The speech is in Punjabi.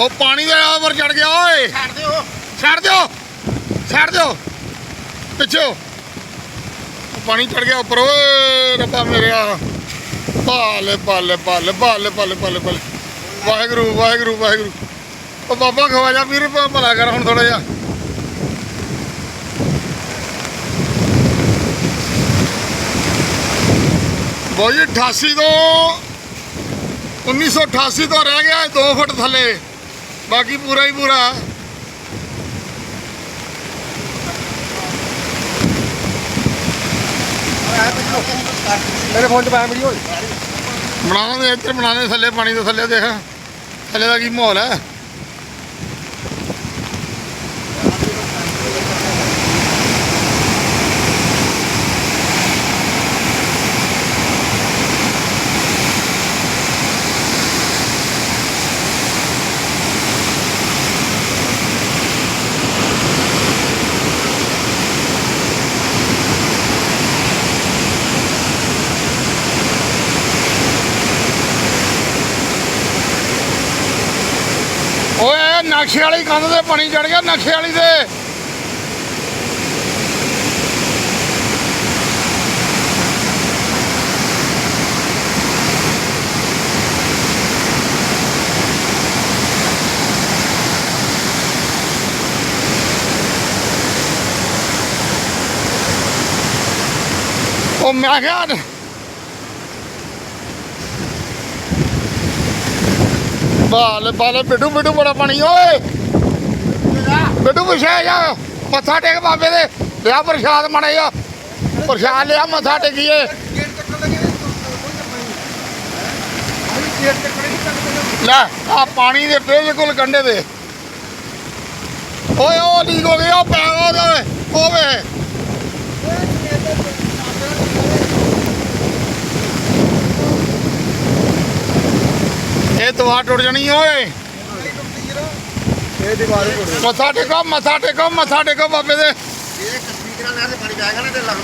ਉਹ ਪਾਣੀ ਦੇ ਉੱਪਰ ਚੜ ਗਿਆ ਓਏ। ਛੱਡ ਦਿਓ। ਛੱਡ ਦਿਓ। ਛੱਡ ਦਿਓ। ਪਿੱਛੇ ਪਾਣੀ ਚੜ ਗਿਆ ਉੱਪਰ ਓਏ ਰੱਬਾ ਮੇਰਿਆ। ਬਾਲੇ ਬਾਲੇ ਬਾਲੇ ਬਾਲੇ ਬਾਲੇ ਬਾਲੇ ਬਾਲੇ। ਵਾਹਿਗੁਰੂ ਵਾਹਿਗੁਰੂ ਵਾਹਿਗੁਰੂ। ਉਹ ਬਾਬਾ ਖਵਾਜਾ ਵੀਰ ਭਲਾ ਕਰ ਹੁਣ ਥੋੜਾ ਜਿਹਾ। ਬੋਈ 88 ਤੋਂ 1988 ਤੋਂ ਰਹਿ ਗਿਆ 2 ਫੁੱਟ ਥੱਲੇ। ਬਾਕੀ ਪੂਰਾ ਹੀ ਪੂਰਾ। ਮੇਰੇ ਫੋਨ 'ਚ ਪਾਇਆ ਵੀਡੀਓ ਬਣਾਉਣਾ ਦੇ ਇੱਧਰ ਬਣਾਉਣੇ ਥੱਲੇ ਪਾਣੀ ਦੇ ਥੱਲੇ ਦੇਖ ਥੱਲੇ ਦਾ ਕੀ ਮਾਹੌਲ ਹੈ? ਓਏ ਨਕਸ਼ੇ ਵਾਲੀ ਕੰਧ ਤੇ ਪਾਣੀ ਚੜ ਗਿਆ ਨਕਸ਼ੇ ਵਾਲੀ ਤੇ। ਉਹ ਮੈਂ ਕਿਹਾ ਬਾਲ ਬਾਲ ਬਿੱਟੂ ਬਿੱਟੂ ਬੜਾ ਪਾਣੀ, ਓਏ। ਬਿੱਟੂ ਪਿਛੇ ਜਾ। ਮੱਥਾ ਟੇਕ ਬਾਬੇ ਦੇ। ਲਿਆ ਪ੍ਰਸ਼ਾਦ ਮਾੜਾ ਜਾ ਪ੍ਰਸ਼ਾਦ ਲਿਆ, ਮੱਥਾ ਟੇਕੀਏ। ਲੈ ਆ ਪਾਣੀ ਦੇ ਬਿਲਕੁਲ ਕੰਢੇ ਤੇ। ਓਏ, ਉਹ ਲੀਕ ਹੋ ਗਿਆ ਉਹ ਉਹਦੇ ਓਵੇ ਇਹ ਦਵਾ ਟੁੱਟ ਜਾਣੀ ਓਏ। ਇਹ ਦੀਵਾਰ ਮੱਥਾ ਟੇਕੋ ਮੱਥਾ ਟੇਕੋ ਮੱਥਾ ਟੇਕੋ ਬਾਬੇ ਦੇ। ਇਹ ਕਸਬੀ ਕਰਾ ਲੈ ਤੇ ਪਾਣੀ ਜਾਏਗਾ ਨਾ ਤੇ ਲੱਗ